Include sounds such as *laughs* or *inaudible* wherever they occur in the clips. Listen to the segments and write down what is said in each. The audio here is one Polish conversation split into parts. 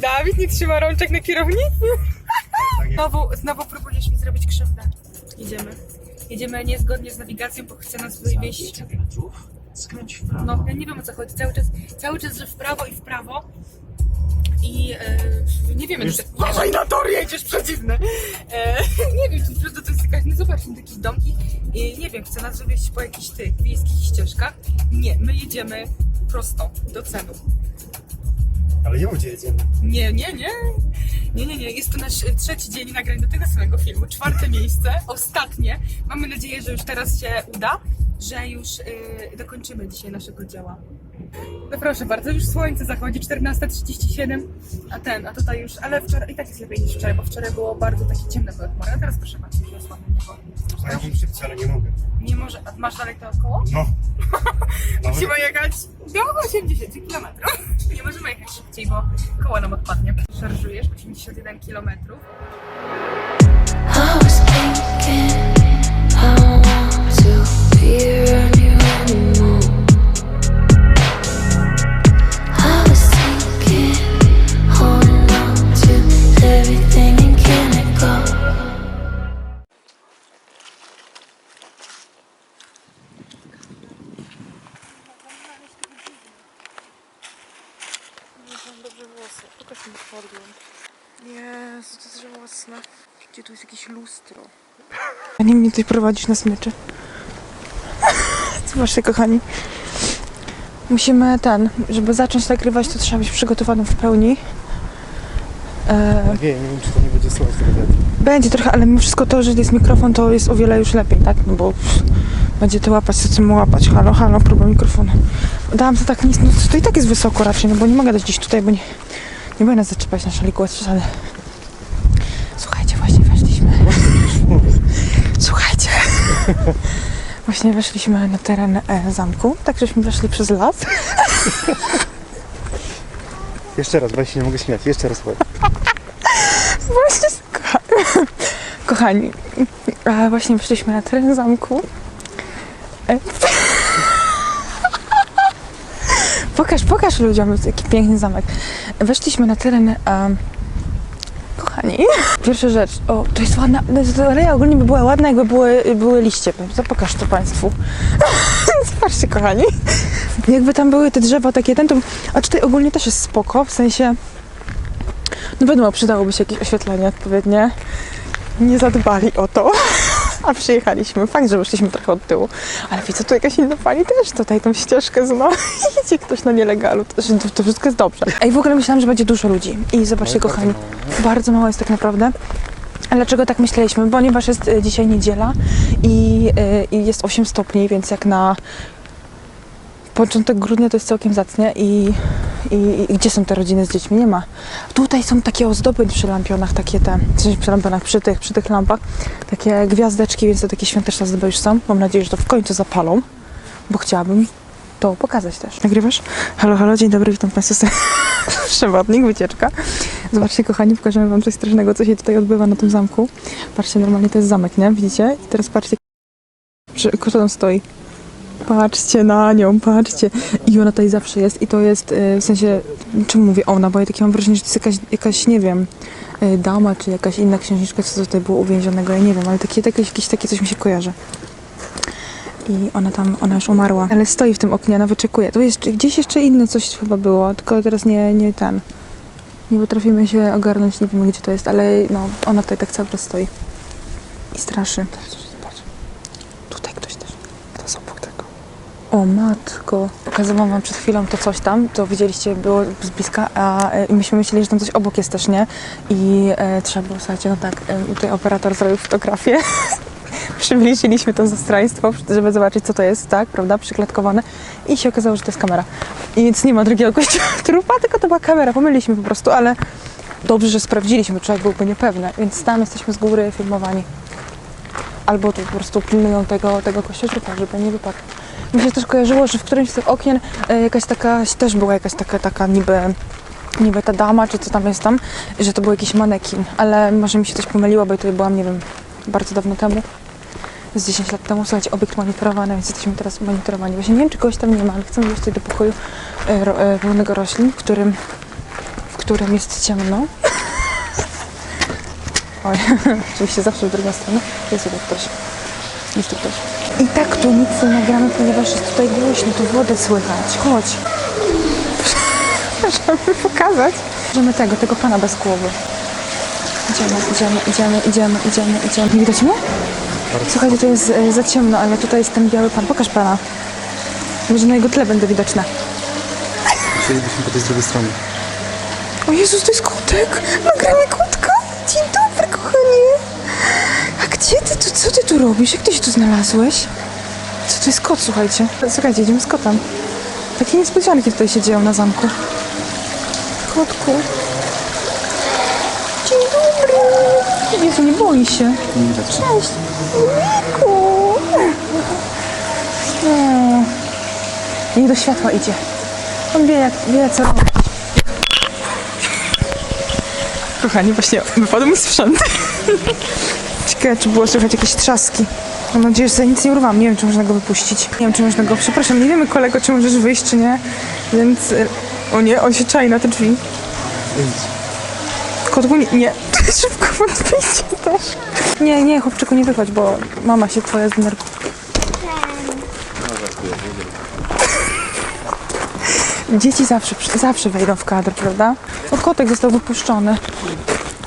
Dawid nie trzyma rączek na kierownicy. Znowu, znowu próbujesz mi zrobić krzywdę. Jedziemy. Jedziemy niezgodnie z nawigacją, bo chce nas wywieźć. skręć w prawo. No, ja nie wiem o co chodzi. Cały czas, cały czas, że w prawo i w prawo. I e, nie wiemy, czy Uważaj na tor, jedziesz przeciwny. *laughs* E, *laughs* nie wiem, czy po prostu to jest jakaś, no zobaczmy, takie domki. I nie wiem, chce nas wywieźć po jakichś tych wiejskich ścieżkach. Nie, my jedziemy prosto do celu. Ale nie gdzie jedziemy. Nie, nie, nie. Nie, nie, nie. Jest to nasz e, trzeci dzień nagrań do tego samego filmu. Czwarte miejsce, ostatnie. Mamy nadzieję, że już teraz się uda, że już y, dokończymy dzisiaj naszego dzieła. No proszę bardzo, już słońce zachodzi, 14.37, a ten, a tutaj już, ale wczoraj i tak jest lepiej niż wczoraj, bo wczoraj było bardzo takie ciemne były chmury, a teraz proszę bardzo, już jest ładne niebo. A ja bym szybciej, ale nie mogę. Nie może, a masz dalej to koło? No. *laughs* no Musimy jechać do 80 km. Nie możemy jechać szybciej, bo koło nam odpadnie. Szarżujesz 81 km. I was thinking I want to be around Pokaż mi podgląd. Jezu, to jest żałosne. Gdzie tu jest jakieś lustro? A nie mnie tutaj prowadzisz na smyczy. Zobaczcie, kochani. Musimy ten, żeby zacząć nagrywać, to trzeba być przygotowanym w pełni. E, Wiem, nie wiem, czy to nie będzie słychać tego wiatru. będzie trochę, ale mimo wszystko to, że jest mikrofon, to jest o wiele już lepiej, tak? No bo pff, będzie to łapać, co chcemy łapać. Halo, halo, próba mikrofonu. Dałam to tak nic, no to i tak jest wysoko raczej, no bo nie mogę dać gdzieś tutaj, bo nie, nie będę zaczepiać na szaliku, bez przesady. Słuchajcie, właśnie weszliśmy. *laughs* Słuchajcie. *laughs* Właśnie weszliśmy na teren e, zamku, tak żeśmy weszli przez las. *laughs* Jeszcze raz, bo ja się nie mogę śmiać. Jeszcze raz powiem. Właśnie, kocha... kochani, właśnie weszliśmy na teren zamku. E, Pokaż, pokaż ludziom, jaki piękny zamek. Weszliśmy na teren. em, kochani. Pierwsza rzecz, o, to jest ładna. to Aleja ogólnie by była ładna, jakby były, były liście. To pokaż to Państwu. *laughs* Zobaczcie, kochani. Jakby tam były te drzewa takie, ten to. A tutaj ogólnie też jest spoko, w sensie. No wiadomo, przydałoby się jakieś oświetlenie odpowiednie. Nie zadbali o to. A przyjechaliśmy. Fakt, że wyszliśmy trochę od tyłu. Ale widzę, tu jakaś inna pani też tutaj tą ścieżkę zna. *laughs* Idzie ktoś na nielegalu. To, to, wszystko jest dobrze. Ej, w ogóle myślałam, że będzie dużo ludzi. I zobaczcie, No bardzo kochani. mało, Bardzo mało jest tak naprawdę. Dlaczego tak myśleliśmy? Ponieważ jest e, dzisiaj niedziela i, e, i jest 8 stopni, więc jak na początek grudnia to jest całkiem zacnie i, i, i gdzie są te rodziny z dziećmi? Nie ma. Tutaj są takie ozdoby przy lampionach, takie te, przy lampionach, przy tych, przy tych lampach, takie gwiazdeczki, więc to takie świąteczne ozdoby już są. Mam nadzieję, że to w końcu zapalą, bo chciałabym to pokazać też. Nagrywasz? Halo, halo, dzień dobry, witam Państwa. *laughs* Przewodnik, wycieczka. Zobaczcie, kochani, pokażemy Wam coś strasznego, co się tutaj odbywa na tym zamku. Patrzcie, normalnie to jest zamek, nie? Widzicie? I teraz patrzcie, przy- kto tam stoi. Patrzcie na nią, patrzcie. I ona tutaj zawsze jest. I to jest, e, w sensie, czemu mówię ona? Bo ja takie mam wrażenie, że to jest jakaś, jakaś nie wiem, e, dama, czy jakaś inna księżniczka, co tutaj było uwięzionego, ja nie wiem, ale takie, takie, jakieś takie coś mi się kojarzy. I ona tam, ona już umarła, ale stoi w tym oknie, ona wyczekuje. To jest gdzieś jeszcze inne coś chyba było, tylko teraz nie, nie ten. Nie potrafimy się ogarnąć, nie wiemy gdzie to jest, ale no, ona tutaj tak cały czas stoi. I straszy. Zobacz. Tutaj ktoś też. To jest obok tego. O matko. Pokazywałam wam przed chwilą to coś tam, to widzieliście, było z bliska, a e, myśmy myśleli, że tam coś obok jest też, nie? I e, trzeba było, słuchajcie, no tak, e, tutaj operator zrobił fotografię. *laughs* Przybliżyliśmy to zastraństwo, żeby zobaczyć, co to jest, tak, prawda, przyklatkowane. I się okazało, że to jest kamera. I nic nie ma drugiego kościoła trupa, tylko to była kamera. Pomyliliśmy po prostu, ale dobrze, że sprawdziliśmy, człowiek byłby niepewny. Więc tam jesteśmy z góry filmowani. Albo tu po prostu pilnują tego, tego kościoła, żeby nie wypadł. Mi się też kojarzyło, że w którymś z tych okien e, jakaś taka, też była jakaś taka, taka niby, niby ta dama, czy co tam jest tam, że to był jakiś manekin, ale może mi się coś pomyliło, bo ja tutaj byłam, nie wiem, bardzo dawno temu, z 10 lat temu, słuchajcie, obiekt monitorowany, więc jesteśmy teraz monitorowani. Właśnie nie wiem, czy kogoś tam nie ma, ale chcemy wejść tutaj do pokoju ro, e, pełnego roślin, w którym, w którym jest ciemno. Oj, *laughs* oczywiście zawsze w drugą stronę. Jest tutaj ktoś. Jest tu ktoś. I tak tu nic nie nagramy, ponieważ jest tutaj głośno, tu wodę słychać. Chodź. Żeby pokazać. Możemy tego, tego pana bez głowy. Idziemy, idziemy, idziemy, idziemy, idziemy, idziemy. Nie widać mnie? Słuchajcie, to jest e, za ciemno, ale tutaj jest ten biały pan. Pokaż pana. Może na jego tle będę widoczna. Musielibyśmy po tej z drugiej strony. O Jezus, to jest kotek! Nagramy kotka! Dzień dobry, kochanie! Gdzie ty tu, co ty tu robisz? Jak ty się tu znalazłeś? Co to jest kot, słuchajcie? Słuchajcie, idziemy z kotem. Takie niespodzianki tutaj się dzieją na zamku. Kotku. Dzień dobry! Jezu, nie boi się. Widać. Cześć! Miku! O. Niech do światła idzie. On wie, jak, wie co robić. Kochani, właśnie wypadł mi sprzęt. Ciekawe, czy było słychać jakieś trzaski. Mam nadzieję, że nic nie urwam. Nie wiem, czy można go wypuścić. Nie wiem, czy można go... Przepraszam, nie wiemy, kolego, czy możesz wyjść, czy nie. Więc... e, O nie, on się czai na te drzwi. Kotku, nie. nie. *laughs* Szybko, wyjście też. Nie, nie, chłopczyku, nie wychodź, bo mama się twoja zdenerwuje. *laughs* Dzieci zawsze, zawsze wejdą w kadr, prawda? O, kotek został wypuszczony.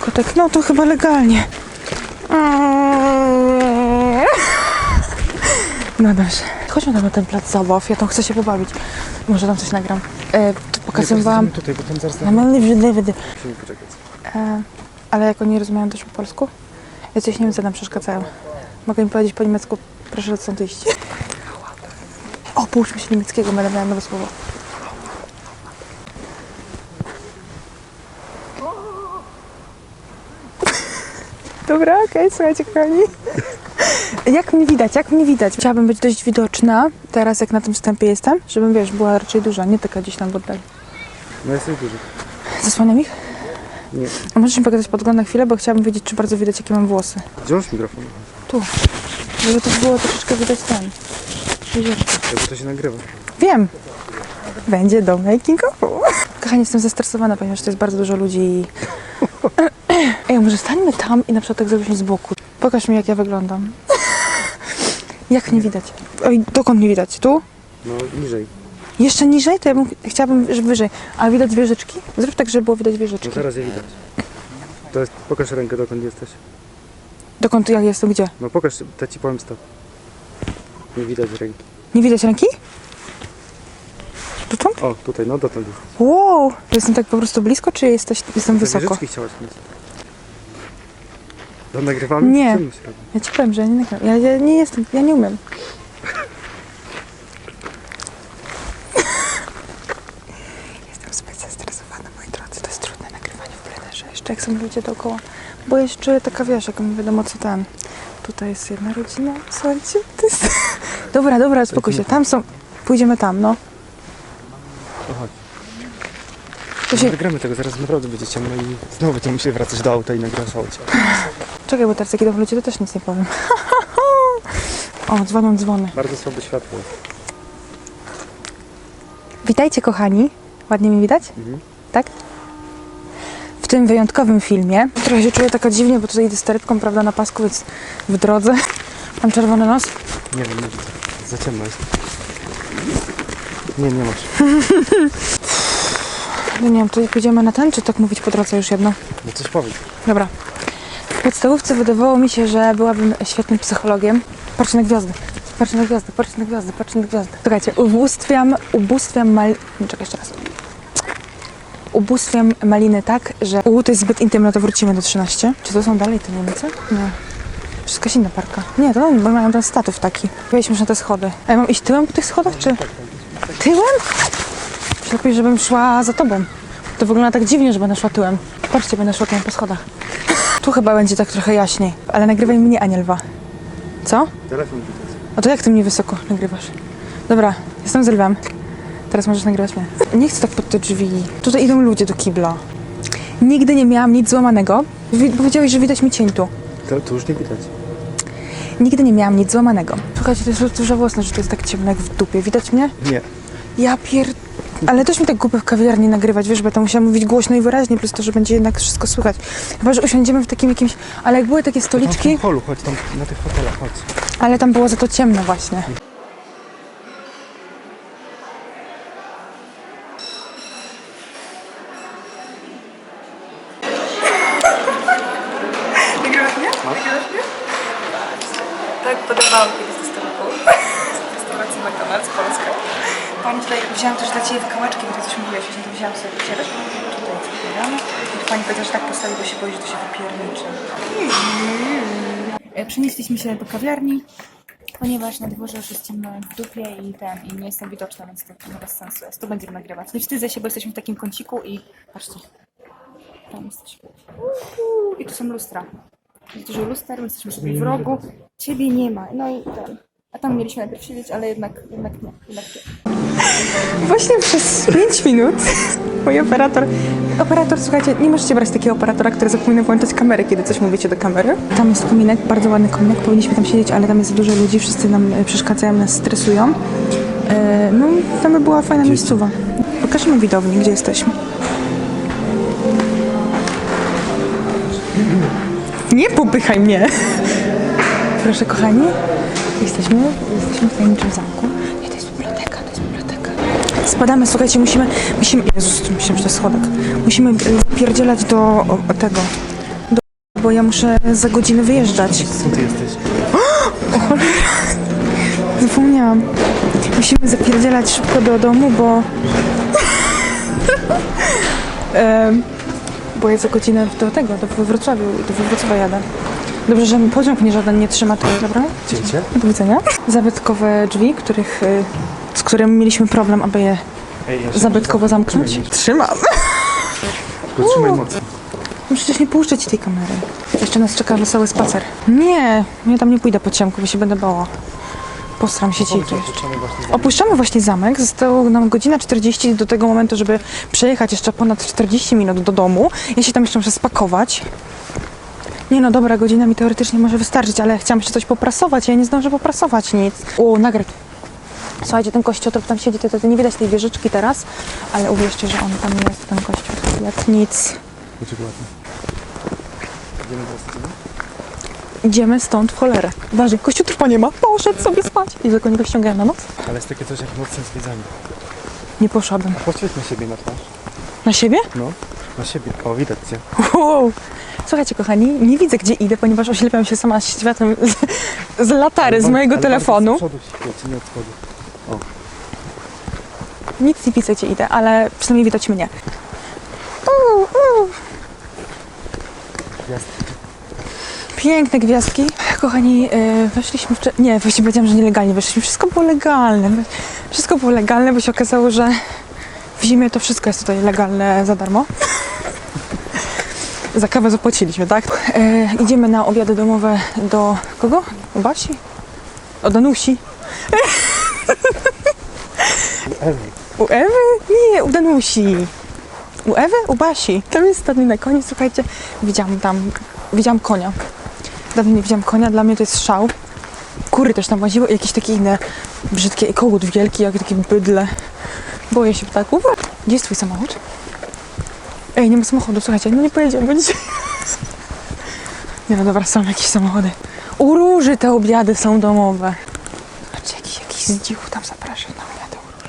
Kotek, no to chyba legalnie. *laughs* No dobrze. Chodźmy tam na ten plac zabaw, ja tam chcę się pobawić. Może tam coś nagram. E, tu pokazywałam... Tutaj, bo tam zaraz. E, ale jak oni rozmawiają też po polsku? Jacyś Niemcy nam przeszkadzają. Mogę im powiedzieć po niemiecku, proszę stąd iść. O, pouczmy się niemieckiego, będę miała nowe słowo. Dobra, okej, słuchajcie kochani. Jak mnie widać, jak mnie widać? Chciałabym być dość widoczna, teraz jak na tym wstępie jestem, żebym, wiesz, była raczej duża, nie taka gdzieś tam w oddali. No jesteś duży. Zasłaniam ich? Nie. A możesz mi pokazać podgląd na chwilę, bo chciałabym wiedzieć, czy bardzo widać, jakie mam włosy. Gdzie masz mikrofon? Tu. Żeby to było troszeczkę widać ten. jeziorko. Jakby to się nagrywa. Wiem. Będzie do making ofu. Kochani, jestem zestresowana, ponieważ to jest bardzo dużo ludzi i... *laughs* Ej, może stańmy tam i na przykład tak zrobimy z boku. Pokaż mi, jak ja wyglądam. *laughs* Jak mnie widać? Oj, dokąd mnie widać? Tu? No niżej. Jeszcze niżej? To ja bym, chciałabym, żeby wyżej. A widać wieżyczki? Zrób tak, żeby było widać No wieżyczki. teraz je widać. To jest, pokaż rękę dokąd jesteś. Dokąd ja jestem? Gdzie? No pokaż, to ci powiem stop. Nie widać ręki. Nie widać ręki? Dotąd? O, tutaj, no dotąd. Wow! Jestem tak po prostu blisko, czy jesteś, jestem Te wysoko? wieżyczki chciałaś mieć. To nagrywamy? Nie. Ja ci powiem, że ja nie nagram. Ja, ja nie jestem, ja nie umiem. *laughs* Jestem zbyt zestresowana, moi drodzy. To jest trudne nagrywanie w plenerze. Jeszcze jak są ludzie dookoła. Bo jest czuję taka, wiesz, jak nie wiadomo co ten. Tutaj jest jedna rodzina. Słuchajcie, to jest... *laughs* Dobra, dobra, spokój się. Tam są... Pójdziemy tam, no. Chodź. To Nie się... wygramy tego, zaraz naprawdę będzie ciemno i znowu będziemy musieli wracać do auta i nagrywać aucie. *laughs* Czekaj, bo teraz jak idą ludzie, to też nic nie powiem. *laughs* o, dzwonią dzwony. Bardzo słabe światło. Witajcie kochani. Ładnie mi widać? Mhm. Tak? W tym wyjątkowym filmie. Trochę się czuję taka dziwnie, bo tutaj idę z torebką, prawda, na pasku, więc w drodze. Mam czerwony nos. Nie wiem, nie widzę. Za ciemno jest. Nie, nie masz. *laughs* No nie wiem, to pójdziemy na ten, czy tak mówić po drodze już jedno? No coś powiedz. Dobra. Podstawówce wydawało mi się, że byłabym świetnym psychologiem. Patrzę na gwiazdy. Patrzę na gwiazdy, patrzę na gwiazdy, patrzę na gwiazdy. Słuchajcie, ubóstwiam, ubóstwiam mal... Czekaj jeszcze raz. Ubóstwiam maliny tak, że u, to jest zbyt intymne, to wrócimy do 13. Czy to są dalej te Niemcy? Nie. Wszystko inna parka. Nie, to bo mają ten statyw taki. Wejdźmy już na te schody. A ja mam iść tyłem po tych schodach, czy... Tyłem? Lepiej, żebym szła za tobą. To wygląda tak dziwnie, że będę szła tyłem. Patrzcie, będę szła tyłem po schodach. Tu chyba będzie tak trochę jaśniej. Ale nagrywaj mnie, Anielwa. Co? Telefon widać. A to jak ty mnie wysoko nagrywasz? Dobra, jestem z lwem. Teraz możesz nagrywać mnie. Nie chcę tak pod te drzwi. Tutaj idą ludzie do kibla. Nigdy nie miałam nic złamanego. Wi- Powiedziałeś, że widać mi cień tu. To, to już nie widać. Nigdy nie miałam nic złamanego. Słuchajcie, to jest duża własność, że to jest tak ciemno jak w dupie. Widać mnie? Nie. Ja pier... Ale też mi tak głupio w kawiarni nagrywać, wiesz, bo to musiałam mówić głośno i wyraźnie, plus to, że będzie jednak wszystko słychać. Chyba, że usiądziemy w takim jakimś... Ale jak były takie stoliczki, tym holu, chodź tam na tych fotelach, chodź. ale tam było za to ciemno właśnie. Nagrywasz mnie? Nagrywasz mnie? Tak podobało kiedyś z restauracji *laughs* restauracji McDonald's Polska. Pani tutaj, wzięłam też dla Ciebie wykałaczki, bo Ty coś mówiłaś, właśnie to wzięłam sobie wycierać. Tutaj wybieram. I Pani powiedziała, że tak postawi, bo się boi, że to się wypierniczy. E, Przenieśliśmy się do kawiarni, ponieważ na dworze już jest w dupie i ten, i nie jestem widoczna, więc to bez sensu jest. Tu będziemy nagrywać. Nie wstydzę się, bo jesteśmy w takim kąciku i patrzcie. Tam jesteśmy. I tu są lustra. Jest dużo luster, my jesteśmy sobie w rogu. Ciebie nie ma. No i ten. A tam mieliśmy najpierw siedzieć, ale jednak, jednak nie. Jednak nie. Właśnie przez 5 minut mój operator... Operator, słuchajcie, nie możecie brać takiego operatora, który zapomina włączać kamerę, kiedy coś mówicie do kamery. Tam jest kominek, bardzo ładny kominek, powinniśmy tam siedzieć, ale tam jest dużo ludzi, wszyscy nam e, przeszkadzają, nas stresują. E, no, tam by była fajna miejscowa. Pokażmy widowni, gdzie jesteśmy. Nie popychaj mnie! Proszę kochani, jesteśmy, jesteśmy w tajemniczym zamku. Nie, to jest biblioteka, to jest biblioteka. Spadamy, słuchajcie, musimy, musimy, Jezus, myślałem, że to jest schodek. Musimy e, pierdzielać do o, o tego, do, bo ja muszę za godzinę wyjeżdżać. Skąd ty jesteś? Zapomniałam. Musimy zapierdzielać szybko do domu, bo... *laughs* Em, bo ja za godzinę do tego, do Wrocławia, do Wrocławia jadę. Dobrze, że pociąg mnie żaden nie trzyma tutaj, dobra? Cięcie? Do widzenia. Zabytkowe drzwi, których, y, z którymi mieliśmy problem, aby je Ej, ja się zabytkowo zamknąć. Trzymam. Tylko trzymaj mocno. No przecież nie puszczę ci tej kamery. Jeszcze nas czeka wesoły spacer. Nie, ja tam nie pójdę po ciemku, bo się będę bała. Postram się ci Opuszczamy właśnie zamek. Zostało nam godzina 40 do tego momentu, żeby przejechać jeszcze ponad 40 minut do domu. Ja się tam jeszcze muszę spakować. Nie no, dobra, godzina mi teoretycznie może wystarczyć, ale chciałam jeszcze coś poprasować. Ja nie zdążę poprasować nic. O, nagrać. Słuchajcie, ten kościotrop tam siedzi, to, to nie widać tej wieżyczki teraz, ale uwierzcie, że on tam jest, ten kościół. Jak nic. Idziemy? Idziemy stąd w cholerę. Uważaj, kościotrupa nie ma. Poszedł sobie spać. I tylko nie go ściągają na noc? Ale jest takie coś jak nocne zwiedzanie. Nie poszłabym. Poświeć na siebie na twarz. Na siebie? No, na siebie. O, widać cię. Wow. Słuchajcie, kochani, nie widzę, gdzie idę, ponieważ oślepiam się sama światłem z, z latary, z mojego telefonu. Z przodu świeci, nie od spodu. Nic nie widzę, gdzie idę, ale przynajmniej widać mnie. Uuu, uuu. Gwiazd. Piękne gwiazdki. Kochani, yy, weszliśmy wczoraj. Nie, właściwie powiedziałam, że nielegalnie weszliśmy. Wszystko było legalne. Wszystko było legalne, bo się okazało, że w zimie to wszystko jest tutaj legalne za darmo. Za kawę zapłaciliśmy, tak? Yy, idziemy na obiady domowe do kogo? U Basi? O Danusi. Ewy. U Ewy? Nie, u Danusi. U Ewy? U Basi. Tam jest stadniny konie, słuchajcie. Widziałam tam, widziałam konia. Dawno nie widziałam konia, dla mnie to jest szał. Kury też tam łaziły, jakieś takie inne brzydkie, kogut wielki, jak takie bydle. Boję się ptaków. Gdzie jest twój samochód? Ej, nie ma samochodu, słuchajcie, no nie pojedziemy dzisiaj. Nie no dobra, są jakieś samochody. U Róży te obiady są domowe. Patrzcie, jakiś, jakiś zdzichu tam zaprasza na obiady u Róży.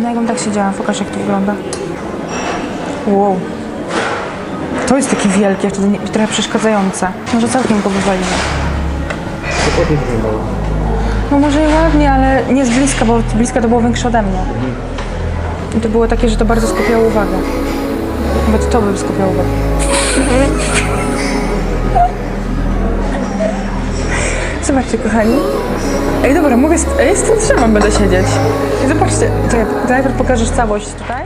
No jakbym tak siedziała, pokaż jak to wygląda. Wow. To jest takie wielkie, wtedy nie, trochę przeszkadzające. Może całkiem go wywalimy. To. No może i ładnie, ale nie z bliska, bo z bliska to było większe ode mnie. I to było takie, że to bardzo skupiało uwagę. Nawet to by skupiało uwagę. Zobaczcie, kochani. Ej, dobra, mogę... Ej, z tym drzewem będę siedzieć. I zobaczcie, czekaj, najpierw pokażesz całość tutaj.